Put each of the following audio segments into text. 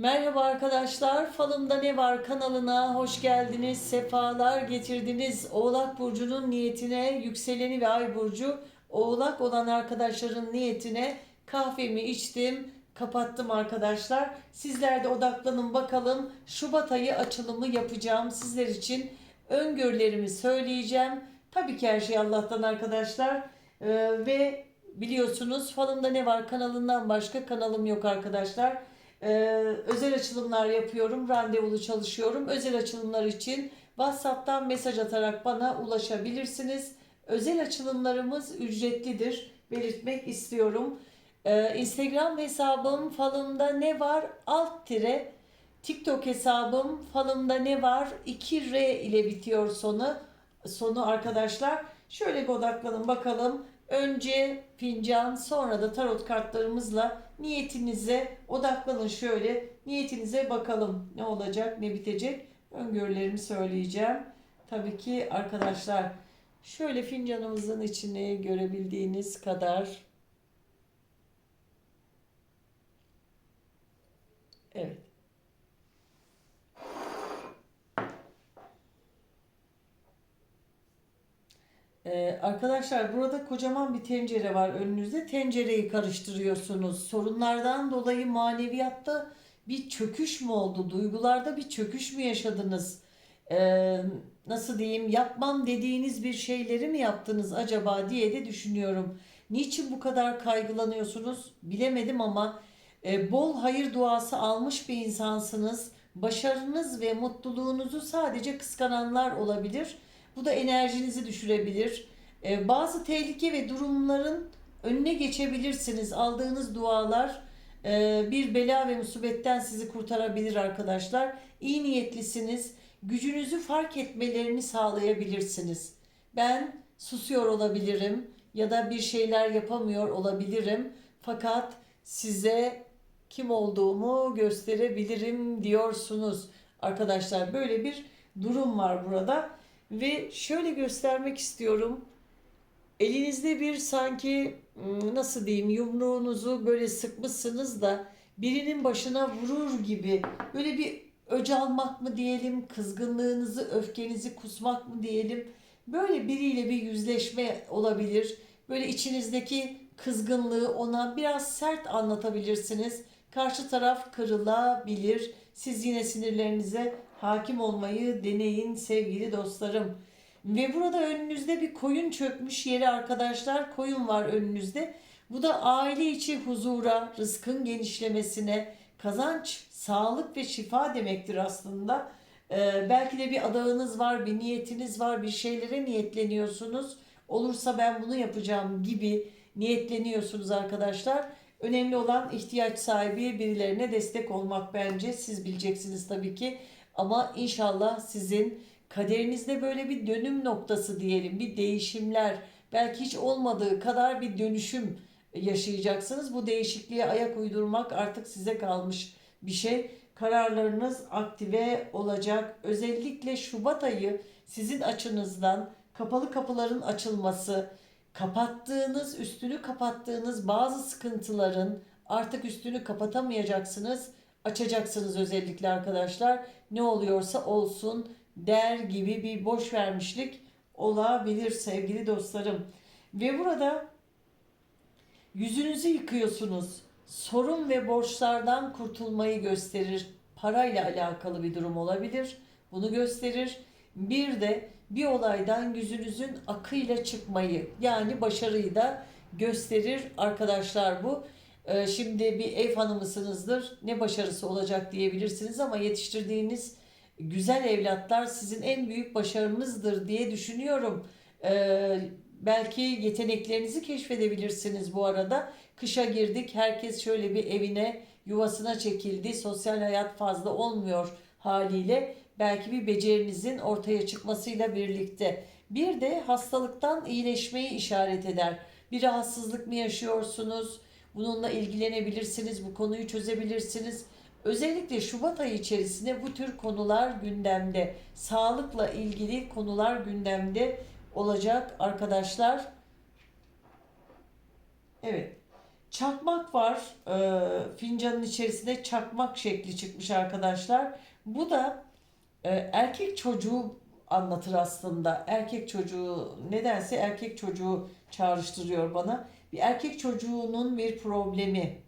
Merhaba arkadaşlar, Falımda Ne Var kanalına hoş geldiniz, sefalar getirdiniz. Oğlak Burcu'nun niyetine, yükseleni ve ay burcu oğlak olan arkadaşların niyetine kahvemi içtim, kapattım arkadaşlar. Sizler de odaklanın bakalım. Şubat ayı açılımı yapacağım sizler için. Öngörülerimi söyleyeceğim. Tabii ki her şey Allah'tan arkadaşlar. Ee, ve biliyorsunuz Falımda Ne Var kanalından başka kanalım yok arkadaşlar. Ee, özel açılımlar yapıyorum, randevulu çalışıyorum. Özel açılımlar için WhatsApp'tan mesaj atarak bana ulaşabilirsiniz. Özel açılımlarımız ücretlidir. Belirtmek istiyorum. Ee, Instagram hesabım falımda ne var alt tire. TikTok hesabım falımda ne var 2R ile bitiyor sonu. Sonu arkadaşlar. Şöyle bir odaklanın bakalım. Önce fincan sonra da tarot kartlarımızla niyetinize odaklanın şöyle. Niyetinize bakalım ne olacak ne bitecek. Öngörülerimi söyleyeceğim. Tabii ki arkadaşlar şöyle fincanımızın içini görebildiğiniz kadar Evet. Ee, arkadaşlar burada kocaman bir tencere var önünüzde. Tencereyi karıştırıyorsunuz. Sorunlardan dolayı maneviyatta bir çöküş mü oldu? Duygularda bir çöküş mü yaşadınız? Ee, nasıl diyeyim? Yapmam dediğiniz bir şeyleri mi yaptınız acaba diye de düşünüyorum. Niçin bu kadar kaygılanıyorsunuz? Bilemedim ama e, bol hayır duası almış bir insansınız. Başarınız ve mutluluğunuzu sadece kıskananlar olabilir. Bu da enerjinizi düşürebilir. Ee, bazı tehlike ve durumların önüne geçebilirsiniz. Aldığınız dualar e, bir bela ve musibetten sizi kurtarabilir arkadaşlar. İyi niyetlisiniz. Gücünüzü fark etmelerini sağlayabilirsiniz. Ben susuyor olabilirim ya da bir şeyler yapamıyor olabilirim. Fakat size kim olduğumu gösterebilirim diyorsunuz. Arkadaşlar böyle bir durum var burada. Ve şöyle göstermek istiyorum. Elinizde bir sanki ım, nasıl diyeyim yumruğunuzu böyle sıkmışsınız da birinin başına vurur gibi böyle bir öc almak mı diyelim, kızgınlığınızı, öfkenizi kusmak mı diyelim. Böyle biriyle bir yüzleşme olabilir. Böyle içinizdeki kızgınlığı ona biraz sert anlatabilirsiniz. Karşı taraf kırılabilir. Siz yine sinirlerinize hakim olmayı deneyin sevgili dostlarım. Ve burada önünüzde bir koyun çökmüş yeri arkadaşlar. Koyun var önünüzde. Bu da aile içi huzura, rızkın genişlemesine, kazanç, sağlık ve şifa demektir aslında. Ee, belki de bir adağınız var, bir niyetiniz var, bir şeylere niyetleniyorsunuz. Olursa ben bunu yapacağım gibi niyetleniyorsunuz arkadaşlar. Önemli olan ihtiyaç sahibi birilerine destek olmak bence. Siz bileceksiniz tabii ki. Ama inşallah sizin kaderinizde böyle bir dönüm noktası diyelim, bir değişimler, belki hiç olmadığı kadar bir dönüşüm yaşayacaksınız. Bu değişikliğe ayak uydurmak artık size kalmış bir şey. Kararlarınız aktive olacak. Özellikle Şubat ayı sizin açınızdan kapalı kapıların açılması, kapattığınız, üstünü kapattığınız bazı sıkıntıların artık üstünü kapatamayacaksınız. Açacaksınız özellikle arkadaşlar. Ne oluyorsa olsun der gibi bir boş vermişlik olabilir sevgili dostlarım. Ve burada yüzünüzü yıkıyorsunuz. Sorun ve borçlardan kurtulmayı gösterir. Parayla alakalı bir durum olabilir. Bunu gösterir. Bir de bir olaydan yüzünüzün akıyla çıkmayı yani başarıyı da gösterir arkadaşlar bu. Ee, Şimdi bir ev hanımısınızdır ne başarısı olacak diyebilirsiniz ama yetiştirdiğiniz güzel evlatlar sizin en büyük başarınızdır diye düşünüyorum. Ee, belki yeteneklerinizi keşfedebilirsiniz bu arada. Kışa girdik herkes şöyle bir evine yuvasına çekildi sosyal hayat fazla olmuyor haliyle belki bir becerinizin ortaya çıkmasıyla birlikte. Bir de hastalıktan iyileşmeyi işaret eder. Bir rahatsızlık mı yaşıyorsunuz? Bununla ilgilenebilirsiniz, bu konuyu çözebilirsiniz. Özellikle Şubat ayı içerisinde bu tür konular gündemde. Sağlıkla ilgili konular gündemde olacak arkadaşlar. Evet. Çakmak var. Ee, fincanın içerisinde çakmak şekli çıkmış arkadaşlar. Bu da e, erkek çocuğu anlatır aslında. Erkek çocuğu nedense erkek çocuğu çağrıştırıyor bana. Bir erkek çocuğunun bir problemi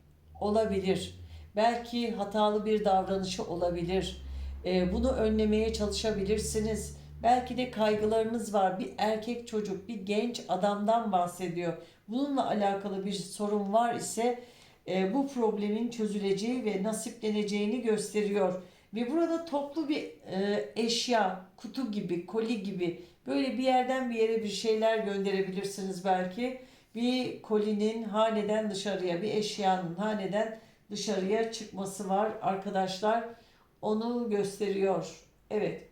olabilir. Belki hatalı bir davranışı olabilir. Ee, bunu önlemeye çalışabilirsiniz. Belki de kaygılarınız var. Bir erkek çocuk, bir genç adamdan bahsediyor. Bununla alakalı bir sorun var ise e, bu problemin çözüleceği ve nasipleneceğini gösteriyor. Ve burada toplu bir e, eşya, kutu gibi, koli gibi böyle bir yerden bir yere bir şeyler gönderebilirsiniz belki. Bir kolinin haneden dışarıya, bir eşyanın haneden dışarıya çıkması var arkadaşlar. Onu gösteriyor. Evet.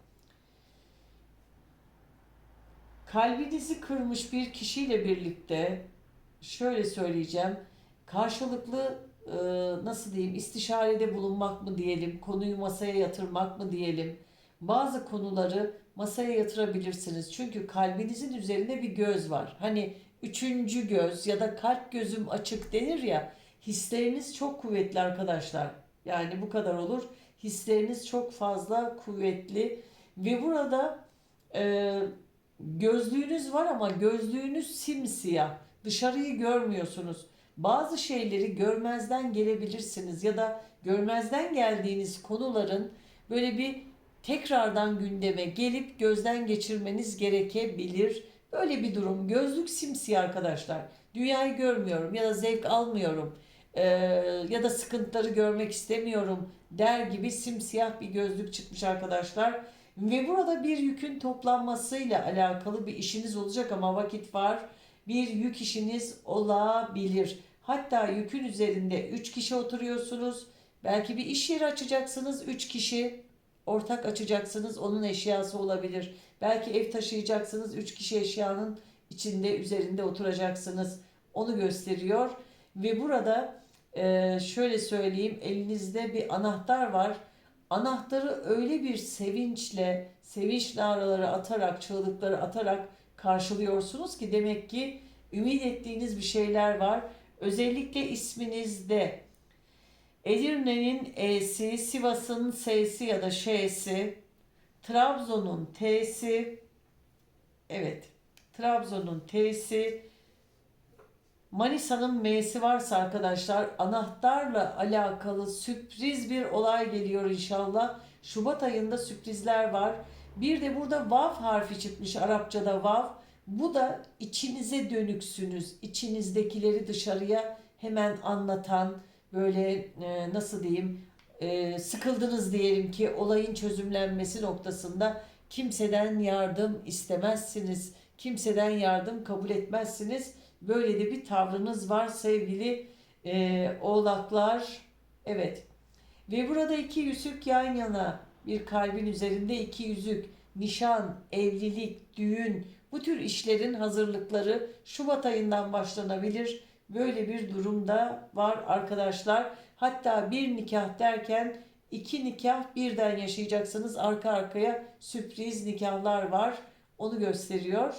Kalbinizi kırmış bir kişiyle birlikte şöyle söyleyeceğim. Karşılıklı e, nasıl diyeyim istişarede bulunmak mı diyelim, konuyu masaya yatırmak mı diyelim. Bazı konuları masaya yatırabilirsiniz. Çünkü kalbinizin üzerinde bir göz var. Hani üçüncü göz ya da kalp gözüm açık denir ya. Hisleriniz çok kuvvetli arkadaşlar. Yani bu kadar olur. Hisleriniz çok fazla kuvvetli ve burada e, gözlüğünüz var ama gözlüğünüz simsiyah. Dışarıyı görmüyorsunuz. Bazı şeyleri görmezden gelebilirsiniz ya da görmezden geldiğiniz konuların böyle bir tekrardan gündeme gelip gözden geçirmeniz gerekebilir. Böyle bir durum. Gözlük simsiyah arkadaşlar. Dünyayı görmüyorum ya da zevk almıyorum ee, ya da sıkıntıları görmek istemiyorum der gibi simsiyah bir gözlük çıkmış arkadaşlar. Ve burada bir yükün toplanmasıyla alakalı bir işiniz olacak ama vakit var. Bir yük işiniz olabilir. Hatta yükün üzerinde 3 kişi oturuyorsunuz. Belki bir iş yeri açacaksınız 3 kişi. Ortak açacaksınız onun eşyası olabilir. Belki ev taşıyacaksınız 3 kişi eşyanın içinde üzerinde oturacaksınız. Onu gösteriyor. Ve burada e, şöyle söyleyeyim elinizde bir anahtar var. Anahtarı öyle bir sevinçle, sevinç naraları atarak, çığlıkları atarak karşılıyorsunuz ki demek ki ümit ettiğiniz bir şeyler var. Özellikle isminizde Edirne'nin E'si, Sivas'ın S'si ya da Ş'si, Trabzon'un T'si, evet Trabzon'un T'si, Manisa'nın M'si varsa arkadaşlar anahtarla alakalı sürpriz bir olay geliyor inşallah. Şubat ayında sürprizler var. Bir de burada vav harfi çıkmış Arapçada vav. Bu da içinize dönüksünüz. İçinizdekileri dışarıya hemen anlatan böyle e, nasıl diyeyim e, sıkıldınız diyelim ki olayın çözümlenmesi noktasında kimseden yardım istemezsiniz. Kimseden yardım kabul etmezsiniz Böyle de bir tavrınız var sevgili e, oğlaklar. Evet. Ve burada iki yüzük yan yana bir kalbin üzerinde iki yüzük, nişan, evlilik, düğün bu tür işlerin hazırlıkları Şubat ayından başlanabilir. Böyle bir durumda var arkadaşlar. Hatta bir nikah derken iki nikah birden yaşayacaksınız. Arka arkaya sürpriz nikahlar var. Onu gösteriyor.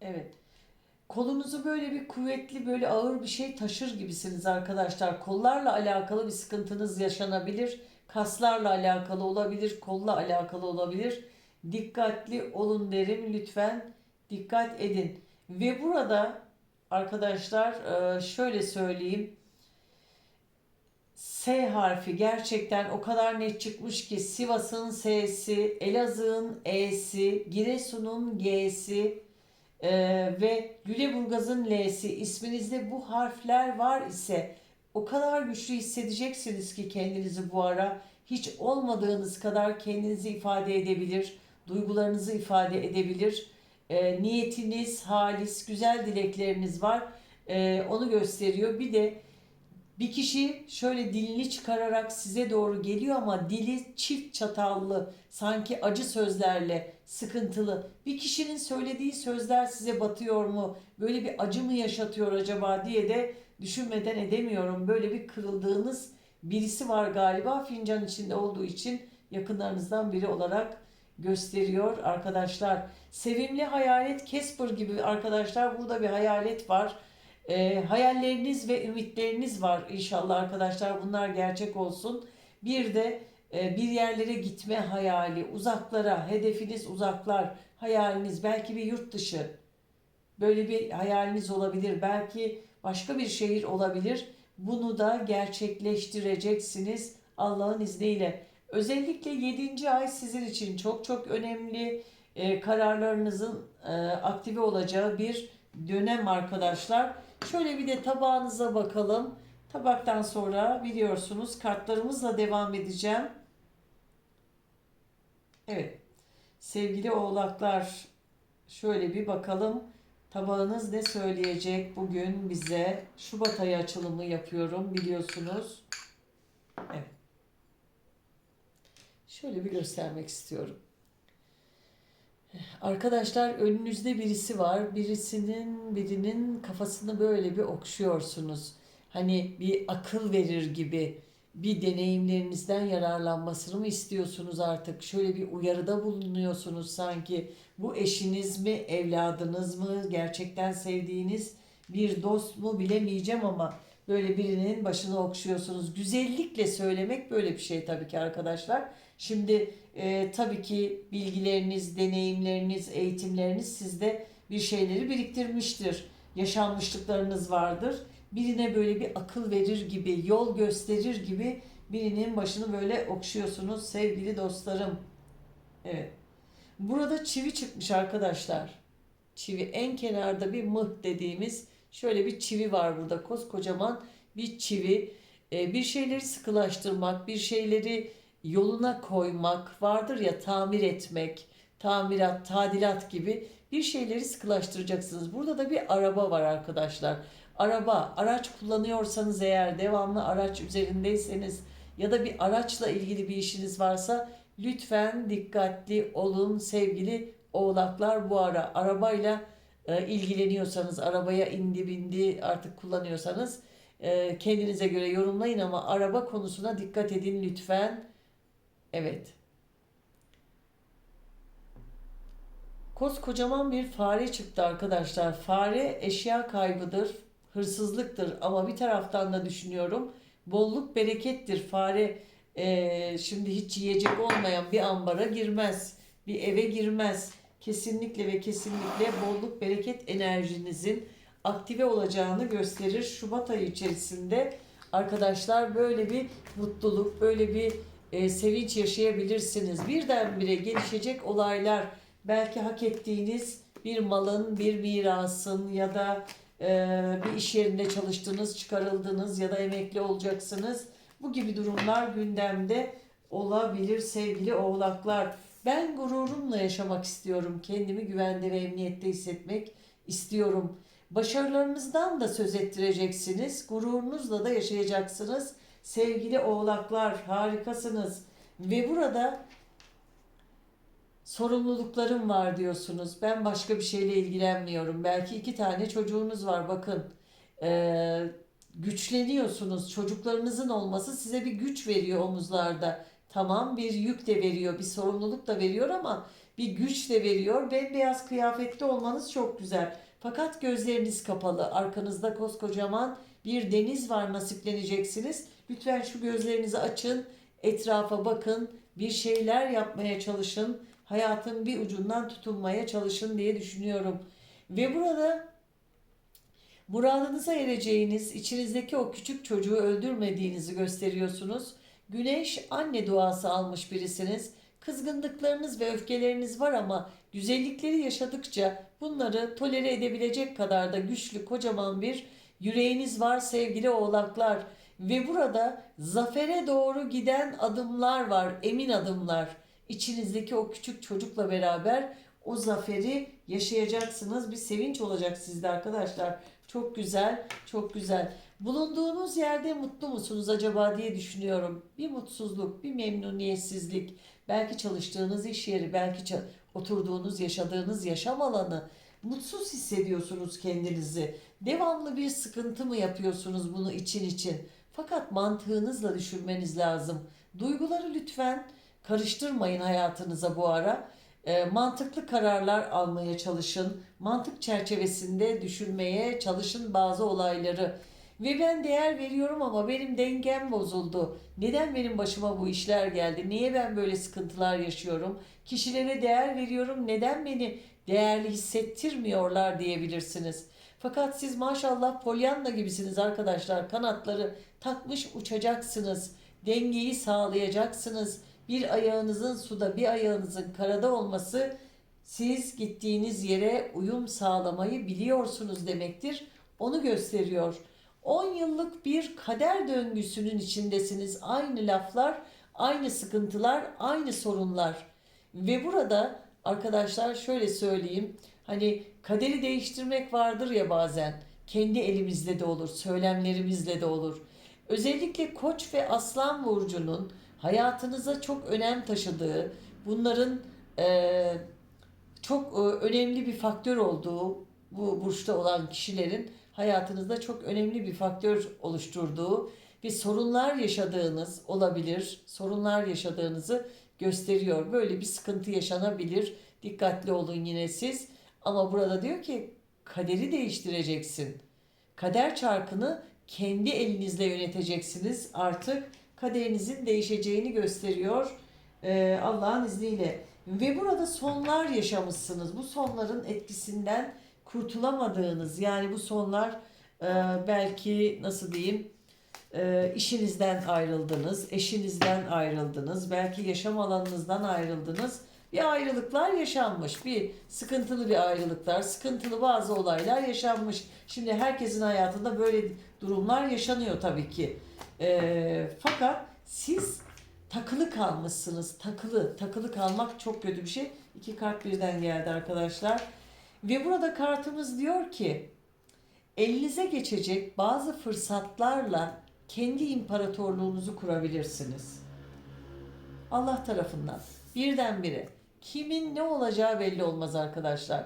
Evet. Kolunuzu böyle bir kuvvetli, böyle ağır bir şey taşır gibisiniz arkadaşlar. Kollarla alakalı bir sıkıntınız yaşanabilir. Kaslarla alakalı olabilir, kolla alakalı olabilir. Dikkatli olun derim lütfen. Dikkat edin. Ve burada arkadaşlar e, şöyle söyleyeyim. S harfi gerçekten o kadar net çıkmış ki Sivas'ın S'si, Elazığ'ın E'si, Giresun'un G'si, e, ve Lüleburgaz'ın L'si isminizde bu harfler var ise o kadar güçlü hissedeceksiniz ki kendinizi bu ara hiç olmadığınız kadar kendinizi ifade edebilir, duygularınızı ifade edebilir. E, niyetiniz, halis, güzel dilekleriniz var. E, onu gösteriyor. Bir de bir kişi şöyle dilini çıkararak size doğru geliyor ama dili çift çatallı, sanki acı sözlerle, sıkıntılı. Bir kişinin söylediği sözler size batıyor mu? Böyle bir acı mı yaşatıyor acaba diye de düşünmeden edemiyorum. Böyle bir kırıldığınız birisi var galiba fincan içinde olduğu için yakınlarınızdan biri olarak gösteriyor arkadaşlar. Sevimli hayalet Casper gibi arkadaşlar burada bir hayalet var. Ee, hayalleriniz ve ümitleriniz var inşallah arkadaşlar bunlar gerçek olsun. Bir de e, bir yerlere gitme hayali, uzaklara, hedefiniz uzaklar, hayaliniz belki bir yurt dışı. Böyle bir hayaliniz olabilir. Belki başka bir şehir olabilir. Bunu da gerçekleştireceksiniz Allah'ın izniyle. Özellikle 7. ay sizin için çok çok önemli e, kararlarınızın e, aktive olacağı bir dönem arkadaşlar. Şöyle bir de tabağınıza bakalım. Tabaktan sonra biliyorsunuz kartlarımızla devam edeceğim. Evet. Sevgili oğlaklar şöyle bir bakalım. Tabağınız ne söyleyecek bugün bize? Şubat ayı açılımı yapıyorum biliyorsunuz. Evet. Şöyle bir göstermek istiyorum. Arkadaşlar önünüzde birisi var. Birisinin birinin kafasını böyle bir okşuyorsunuz. Hani bir akıl verir gibi bir deneyimlerinizden yararlanmasını mı istiyorsunuz artık? Şöyle bir uyarıda bulunuyorsunuz sanki. Bu eşiniz mi, evladınız mı, gerçekten sevdiğiniz bir dost mu bilemeyeceğim ama böyle birinin başını okşuyorsunuz. Güzellikle söylemek böyle bir şey tabii ki arkadaşlar. Şimdi e, tabii ki bilgileriniz, deneyimleriniz, eğitimleriniz sizde bir şeyleri biriktirmiştir. Yaşanmışlıklarınız vardır. Birine böyle bir akıl verir gibi, yol gösterir gibi birinin başını böyle okşuyorsunuz sevgili dostlarım. Evet. Burada çivi çıkmış arkadaşlar. Çivi en kenarda bir mıh dediğimiz şöyle bir çivi var burada. Koskocaman bir çivi. Ee, bir şeyleri sıkılaştırmak, bir şeyleri yoluna koymak vardır ya tamir etmek, tamirat, tadilat gibi bir şeyleri sıkılaştıracaksınız. Burada da bir araba var arkadaşlar. Araba, araç kullanıyorsanız eğer devamlı araç üzerindeyseniz ya da bir araçla ilgili bir işiniz varsa lütfen dikkatli olun sevgili oğlaklar bu ara. Arabayla e, ilgileniyorsanız, arabaya indi bindi artık kullanıyorsanız e, kendinize göre yorumlayın ama araba konusuna dikkat edin lütfen. Evet. Koskocaman bir fare çıktı arkadaşlar. Fare eşya kaybıdır, hırsızlıktır ama bir taraftan da düşünüyorum bolluk berekettir. Fare e, şimdi hiç yiyecek olmayan bir ambara girmez, bir eve girmez. Kesinlikle ve kesinlikle bolluk bereket enerjinizin aktive olacağını gösterir. Şubat ayı içerisinde arkadaşlar böyle bir mutluluk, böyle bir e, sevinç yaşayabilirsiniz. Birdenbire gelişecek olaylar, belki hak ettiğiniz bir malın, bir mirasın ya da e, bir iş yerinde çalıştınız, çıkarıldınız ya da emekli olacaksınız. Bu gibi durumlar gündemde olabilir sevgili oğlaklar. Ben gururumla yaşamak istiyorum. Kendimi güvende ve emniyette hissetmek istiyorum. Başarılarınızdan da söz ettireceksiniz. Gururunuzla da yaşayacaksınız. Sevgili oğlaklar harikasınız. Ve burada sorumluluklarım var diyorsunuz. Ben başka bir şeyle ilgilenmiyorum. Belki iki tane çocuğunuz var bakın. Ee, güçleniyorsunuz. Çocuklarınızın olması size bir güç veriyor omuzlarda. Tamam bir yük de veriyor, bir sorumluluk da veriyor ama bir güç de veriyor. Bembeyaz kıyafette olmanız çok güzel. Fakat gözleriniz kapalı. Arkanızda koskocaman bir deniz var nasipleneceksiniz. Lütfen şu gözlerinizi açın. Etrafa bakın. Bir şeyler yapmaya çalışın. Hayatın bir ucundan tutunmaya çalışın diye düşünüyorum. Ve burada muradınıza ereceğiniz, içinizdeki o küçük çocuğu öldürmediğinizi gösteriyorsunuz. Güneş anne duası almış birisiniz. Kızgınlıklarınız ve öfkeleriniz var ama güzellikleri yaşadıkça bunları tolere edebilecek kadar da güçlü kocaman bir yüreğiniz var sevgili oğlaklar. Ve burada zafere doğru giden adımlar var, emin adımlar. İçinizdeki o küçük çocukla beraber o zaferi yaşayacaksınız. Bir sevinç olacak sizde arkadaşlar. Çok güzel, çok güzel. Bulunduğunuz yerde mutlu musunuz acaba diye düşünüyorum. Bir mutsuzluk, bir memnuniyetsizlik, belki çalıştığınız iş yeri, belki oturduğunuz, yaşadığınız yaşam alanı. Mutsuz hissediyorsunuz kendinizi. Devamlı bir sıkıntı mı yapıyorsunuz bunu için için? Fakat mantığınızla düşünmeniz lazım. Duyguları lütfen karıştırmayın hayatınıza bu ara. E, mantıklı kararlar almaya çalışın. Mantık çerçevesinde düşünmeye çalışın bazı olayları. Ve ben değer veriyorum ama benim dengem bozuldu. Neden benim başıma bu işler geldi? Niye ben böyle sıkıntılar yaşıyorum? Kişilere değer veriyorum. Neden beni değerli hissettirmiyorlar diyebilirsiniz. Fakat siz maşallah Pollyanna gibisiniz arkadaşlar. Kanatları takmış uçacaksınız. Dengeyi sağlayacaksınız. Bir ayağınızın suda, bir ayağınızın karada olması siz gittiğiniz yere uyum sağlamayı biliyorsunuz demektir. Onu gösteriyor. 10 yıllık bir kader döngüsünün içindesiniz. Aynı laflar, aynı sıkıntılar, aynı sorunlar. Ve burada arkadaşlar şöyle söyleyeyim. Hani kaderi değiştirmek vardır ya bazen. Kendi elimizde de olur, söylemlerimizle de olur. Özellikle Koç ve Aslan burcunun hayatınıza çok önem taşıdığı, bunların eee, çok e, önemli bir faktör olduğu bu burçta olan kişilerin hayatınızda çok önemli bir faktör oluşturduğu ve sorunlar yaşadığınız olabilir. Sorunlar yaşadığınızı gösteriyor. Böyle bir sıkıntı yaşanabilir. Dikkatli olun yine siz. Ama burada diyor ki kaderi değiştireceksin. Kader çarkını kendi elinizle yöneteceksiniz. Artık kaderinizin değişeceğini gösteriyor. Ee, Allah'ın izniyle. Ve burada sonlar yaşamışsınız. Bu sonların etkisinden kurtulamadığınız yani bu sonlar e, belki nasıl diyeyim e, işinizden ayrıldınız, eşinizden ayrıldınız, belki yaşam alanınızdan ayrıldınız. Bir ayrılıklar yaşanmış, bir sıkıntılı bir ayrılıklar, sıkıntılı bazı olaylar yaşanmış. Şimdi herkesin hayatında böyle durumlar yaşanıyor tabii ki. E, fakat siz takılı kalmışsınız. Takılı, takılı kalmak çok kötü bir şey. İki kart birden geldi arkadaşlar. Ve burada kartımız diyor ki elinize geçecek bazı fırsatlarla kendi imparatorluğunuzu kurabilirsiniz. Allah tarafından birdenbire kimin ne olacağı belli olmaz arkadaşlar.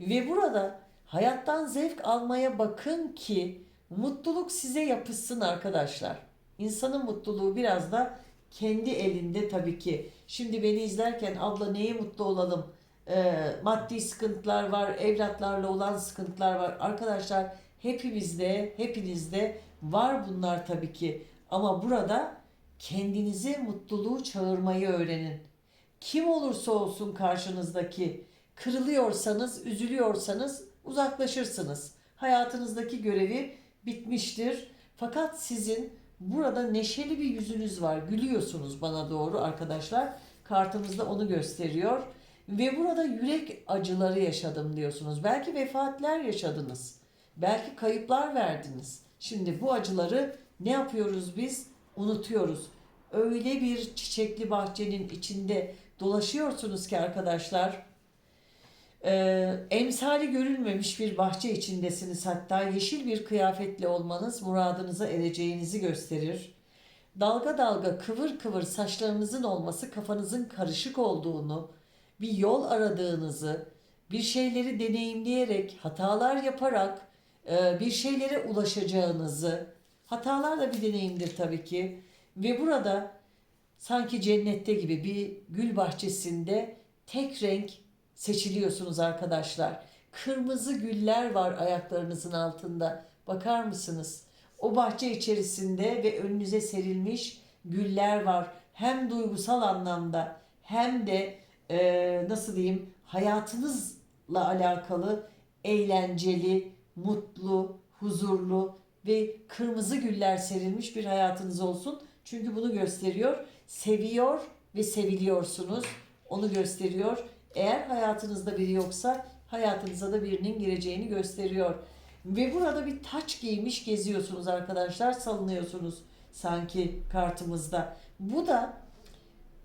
Ve burada hayattan zevk almaya bakın ki mutluluk size yapışsın arkadaşlar. İnsanın mutluluğu biraz da kendi elinde tabii ki. Şimdi beni izlerken abla neye mutlu olalım? Ee, maddi sıkıntılar var, evlatlarla olan sıkıntılar var. Arkadaşlar hepimizde, hepinizde var bunlar tabii ki. Ama burada kendinize mutluluğu çağırmayı öğrenin. Kim olursa olsun karşınızdaki kırılıyorsanız, üzülüyorsanız uzaklaşırsınız. Hayatınızdaki görevi bitmiştir. Fakat sizin burada neşeli bir yüzünüz var. Gülüyorsunuz bana doğru arkadaşlar. Kartımızda onu gösteriyor. Ve burada yürek acıları yaşadım diyorsunuz. Belki vefatler yaşadınız. Belki kayıplar verdiniz. Şimdi bu acıları ne yapıyoruz biz? Unutuyoruz. Öyle bir çiçekli bahçenin içinde dolaşıyorsunuz ki arkadaşlar. Ee, emsali görülmemiş bir bahçe içindesiniz hatta yeşil bir kıyafetle olmanız muradınıza ereceğinizi gösterir. Dalga dalga kıvır kıvır saçlarınızın olması kafanızın karışık olduğunu, bir yol aradığınızı, bir şeyleri deneyimleyerek, hatalar yaparak e, bir şeylere ulaşacağınızı, hatalar da bir deneyimdir tabii ki. Ve burada sanki cennette gibi bir gül bahçesinde tek renk seçiliyorsunuz arkadaşlar. Kırmızı güller var ayaklarınızın altında. Bakar mısınız? O bahçe içerisinde ve önünüze serilmiş güller var. Hem duygusal anlamda hem de e, nasıl diyeyim hayatınızla alakalı eğlenceli, mutlu, huzurlu ve kırmızı güller serilmiş bir hayatınız olsun. Çünkü bunu gösteriyor. Seviyor ve seviliyorsunuz. Onu gösteriyor. Eğer hayatınızda biri yoksa hayatınıza da birinin gireceğini gösteriyor. Ve burada bir taç giymiş geziyorsunuz arkadaşlar. Salınıyorsunuz sanki kartımızda. Bu da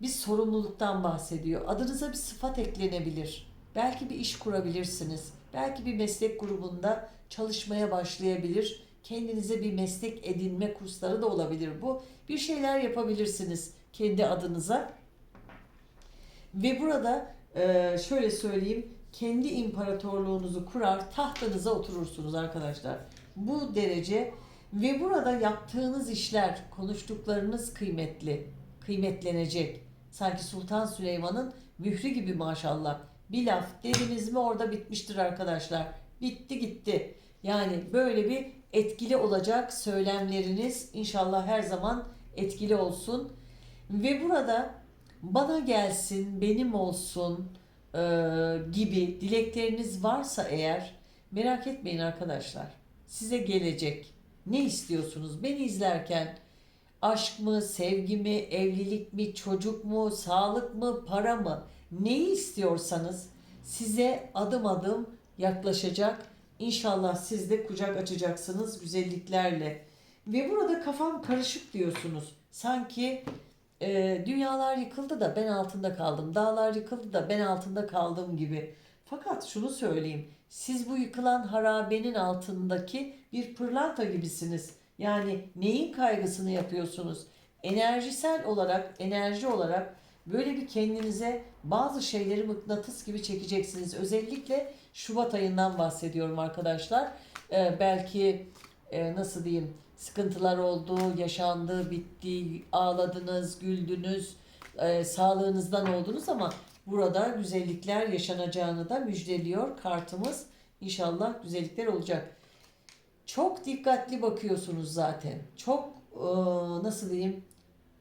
bir sorumluluktan bahsediyor. Adınıza bir sıfat eklenebilir. Belki bir iş kurabilirsiniz. Belki bir meslek grubunda çalışmaya başlayabilir. Kendinize bir meslek edinme kursları da olabilir bu. Bir şeyler yapabilirsiniz kendi adınıza. Ve burada e, şöyle söyleyeyim, kendi imparatorluğunuzu kurar, tahtınıza oturursunuz arkadaşlar. Bu derece ve burada yaptığınız işler, konuştuklarınız kıymetli, kıymetlenecek. Sanki Sultan Süleyman'ın mührü gibi maşallah. Bir laf dediniz mi orada bitmiştir arkadaşlar. Bitti gitti. Yani böyle bir etkili olacak söylemleriniz inşallah her zaman etkili olsun. Ve burada bana gelsin, benim olsun e, gibi dilekleriniz varsa eğer merak etmeyin arkadaşlar. Size gelecek. Ne istiyorsunuz? Beni izlerken aşk mı, sevgi mi, evlilik mi, çocuk mu, sağlık mı, para mı? Neyi istiyorsanız size adım adım yaklaşacak. İnşallah siz de kucak açacaksınız güzelliklerle. Ve burada kafam karışık diyorsunuz. Sanki e, dünyalar yıkıldı da ben altında kaldım. Dağlar yıkıldı da ben altında kaldım gibi. Fakat şunu söyleyeyim. Siz bu yıkılan harabenin altındaki bir pırlanta gibisiniz. Yani neyin kaygısını yapıyorsunuz? Enerjisel olarak, enerji olarak böyle bir kendinize bazı şeyleri mıknatıs gibi çekeceksiniz. Özellikle Şubat ayından bahsediyorum arkadaşlar. Ee, belki e, nasıl diyeyim sıkıntılar oldu, yaşandı, bitti, ağladınız, güldünüz, e, sağlığınızdan oldunuz ama burada güzellikler yaşanacağını da müjdeliyor kartımız. İnşallah güzellikler olacak. Çok dikkatli bakıyorsunuz zaten. Çok e, nasıl diyeyim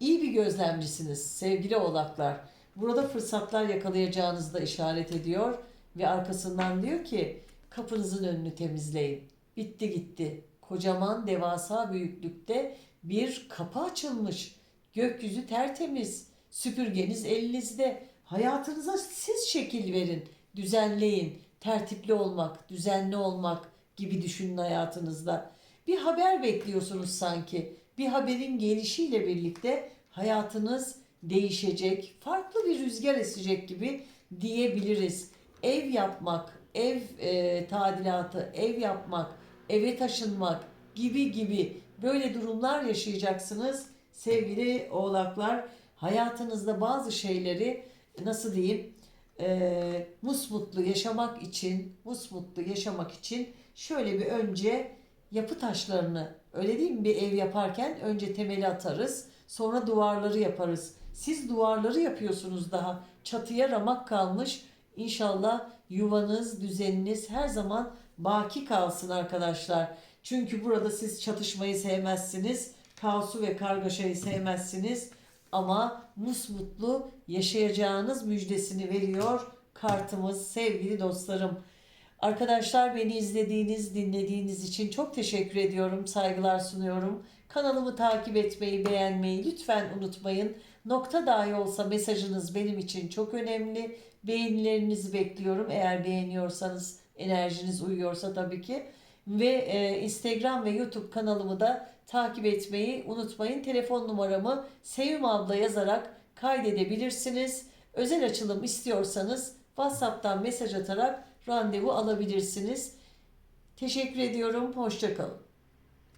iyi bir gözlemcisiniz sevgili oğlaklar. Burada fırsatlar yakalayacağınızı da işaret ediyor ve arkasından diyor ki kapınızın önünü temizleyin. Bitti gitti. Kocaman devasa büyüklükte bir kapı açılmış. Gökyüzü tertemiz. Süpürgeniz elinizde. Hayatınıza siz şekil verin. Düzenleyin. Tertipli olmak, düzenli olmak gibi düşünün hayatınızda. Bir haber bekliyorsunuz sanki. Bir haberin gelişiyle birlikte hayatınız değişecek. Farklı bir rüzgar esecek gibi diyebiliriz. Ev yapmak, ev e, tadilatı, ev yapmak, eve taşınmak gibi gibi böyle durumlar yaşayacaksınız sevgili oğlaklar. Hayatınızda bazı şeyleri nasıl diyeyim e, musmutlu yaşamak için, musmutlu yaşamak için şöyle bir önce yapı taşlarını öyle değil mi bir ev yaparken önce temeli atarız sonra duvarları yaparız. Siz duvarları yapıyorsunuz daha çatıya ramak kalmış. İnşallah yuvanız, düzeniniz her zaman baki kalsın arkadaşlar. Çünkü burada siz çatışmayı sevmezsiniz. Kaosu ve kargaşayı sevmezsiniz. Ama musmutlu yaşayacağınız müjdesini veriyor kartımız sevgili dostlarım. Arkadaşlar beni izlediğiniz, dinlediğiniz için çok teşekkür ediyorum. Saygılar sunuyorum. Kanalımı takip etmeyi, beğenmeyi lütfen unutmayın. Nokta dahi olsa mesajınız benim için çok önemli. Beğenilerinizi bekliyorum. Eğer beğeniyorsanız, enerjiniz uyuyorsa tabii ki. Ve e, Instagram ve YouTube kanalımı da takip etmeyi unutmayın. Telefon numaramı Sevim abla yazarak kaydedebilirsiniz. Özel açılım istiyorsanız WhatsApp'tan mesaj atarak randevu alabilirsiniz. Teşekkür ediyorum. Hoşçakalın.